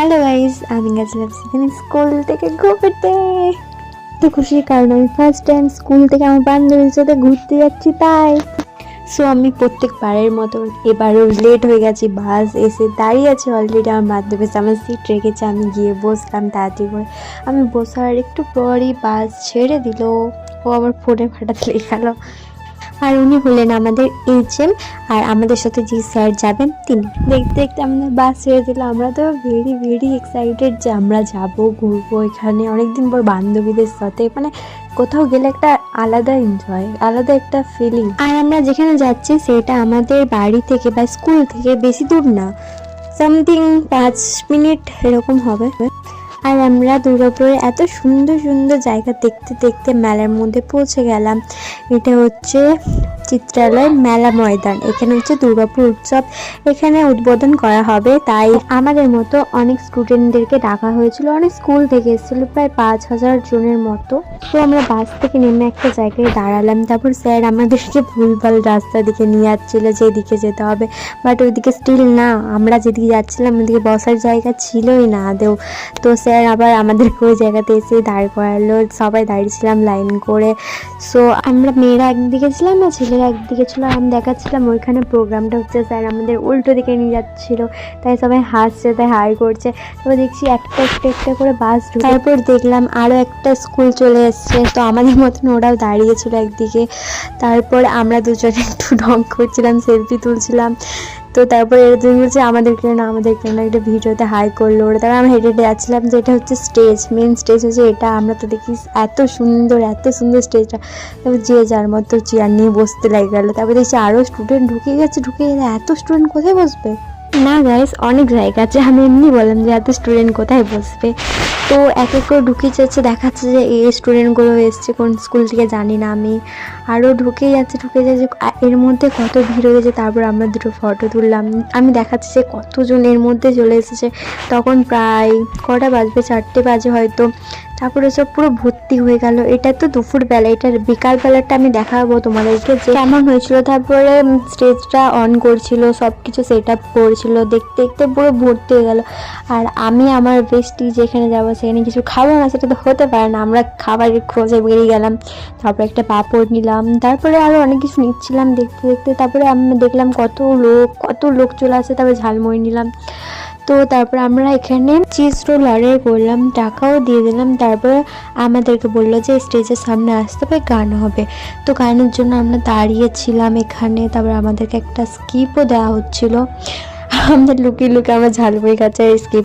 Hello guys, আমি গেছিলাম সেদিন স্কুল থেকে ঘুরতে। তো খুশির কারণ, আমি ফার্স্ট টাইম স্কুল থেকে আমার বান্ধবীর সাথে ঘুরতে যাচ্ছি তাই। সো আমি প্রত্যেকবারের মতো এবারও লেট হয়ে গেছি বাস এসে দাঁড়িয়ে আছে অলরেডি আমার এসে আমার সিট রেখেছে, আমি গিয়ে বসলাম তাড়াতাড়ি করে। আমি বসার একটু পরই বাস ছেড়ে দিল, ও আবার ফোনে ফাটাতে লেগে গেল। আর উনি হলেন আমাদের এইচএম আর আমাদের সাথে যে স্যার যাবেন তিনি। দেখতে দেখতে আমাদের বাস ছেড়ে দিল। আমরা তো ভেরি ভেরি এক্সাইটেড যে আমরা যাব ঘুরবো এখানে। অনেকদিন পর বান্ধবীদের সাথে। মানে কোথাও গেলে একটা আলাদা এনজয় আলাদা একটা ফিলিং আর আমরা যেখানে যাচ্ছি সেটা আমাদের বাড়ি থেকে বা স্কুল থেকে বেশি দূর না। সামথিং পাঁচ মিনিট এরকম হবে। আর আমরা দুর্গাপুরের এত সুন্দর সুন্দর জায়গা দেখতে দেখতে মেলার মধ্যে পৌঁছে গেলাম। এটা হচ্ছে চিত্রালয় মেলা ময়দান। এখানে হচ্ছে দুর্গাপুর উৎসব। এখানে উদ্বোধন করা হবে। তাই আমাদের মতো অনেক স্টুডেন্টদেরকে ডাকা হয়েছিল। অনেক স্কুল থেকে এসেছিল। প্রায় পাঁচ হাজার জনের মতো। তো আমরা বাস থেকে নেমে একটা জায়গায় দাঁড়ালাম। তারপর স্যার আমাদেরকে ভুলভাল রাস্তা দিকে নিয়ে যাচ্ছিল, যেদিকে যেতে হবে। বাট ওইদিকে স্টিল না। আমরা যেদিকে যাচ্ছিলাম, ওইদিকে বসার জায়গা ছিলই না আদেও তো স্যার আবার আমাদেরকে ওই জায়গাতে এসে দাঁড় করালো। সবাই দাঁড়িয়েছিলাম লাইন করে। সো আমরা মেয়েরা একদিকে ছিলাম না, ছেলেরা একদিকে ছিল। আমি দেখাচ্ছিলাম ওইখানে প্রোগ্রামটা হচ্ছে স্যার আমাদের উল্টো দিকে নিয়ে যাচ্ছিল। তাই সবাই হাসছে, তাই হাই করছে। তারপর দেখছি একটা একটা একটা করে বাস তারপর দেখলাম আরও একটা স্কুল চলে এসছে। তো আমাদের মতন ওরাও দাঁড়িয়েছিল একদিকে। তারপর আমরা দুজনে একটু ঢং করছিলাম, সেলফি তুলছিলাম। তো তারপরে এরা দুজন বলছে আমাদেরকে না আমাদেরকে না। একটা ভিডিওতে হাই করল ওরা। তারপর আমরা হেঁটে হেঁটে যাচ্ছিলাম যে এটা হচ্ছে স্টেজ মেন স্টেজ হচ্ছে এটা। আমরা তো দেখি এত সুন্দর এত সুন্দর স্টেজটা তারপর যে যার মতো চেয়ার নিয়ে বসতে লাগে গেলো তারপর দেখছি আরও স্টুডেন্ট ঢুকে গেছে ঢুকে গেলে এত স্টুডেন্ট কোথায় বসবে? না গাইস অনেক জায়গা আছে। আমি এমনি বললাম যে এত স্টুডেন্ট কোথায় বসবে? তো এক এক করে ঢুকে যাচ্ছে দেখাচ্ছে যে এই স্টুডেন্টগুলো এসছে কোন স্কুল থেকে জানি না আমি। আরও ঢুকে যাচ্ছে ঢুকে যাচ্ছে। এর মধ্যে কত ভিড় হয়েছে তারপর আমরা দুটো ফটো তুললাম। আমি দেখাচ্ছি যে কতজন এর মধ্যে চলে এসেছে। তখন প্রায় কটা বাজবে, চারটে বাজে হয়তো। তারপরে সব পুরো ভর্তি হয়ে গেল। এটা তো দুপুরবেলা এটা বিকালবেলাটা আমি দেখাবো তোমাদেরকে যে কেমন হয়েছিল। তারপরে স্টেজটা অন করছিল সব কিছু সেট আপ করছিল। দেখতে দেখতে পুরো ভর্তি হয়ে গেল। আর আমি, আমার বেস্টি যেখানে যাব সেখানে কিছু খাব না, সেটা তো হতে পারে না। আমরা খাবারের খোঁজে বেরিয়ে গেলাম। তারপরে একটা পাঁপড় নিলাম। তারপরে আরও অনেক কিছু নিচ্ছিলাম। দেখতে দেখতে তারপরে আমি দেখলাম কত লোক কত লোক চলে আসে, তারপরে ঝালমুড়ি নিলাম। তো তারপর আমরা এখানে চিজ রোল অর্ডার করলাম, টাকাও দিয়ে দিলাম, তারপর আমাদেরকে বলল যে স্টেজের সামনে আসতে হবে, গান হবে। তো গানের জন্য আমরা দাঁড়িয়েছিলাম এখানে, তারপর আমাদেরকে একটা স্কিপও দেওয়া হচ্ছিল। আমাদের লুকিয়ে লুকিয়ে আমরা ঝালমুড়ি আর স্কিপ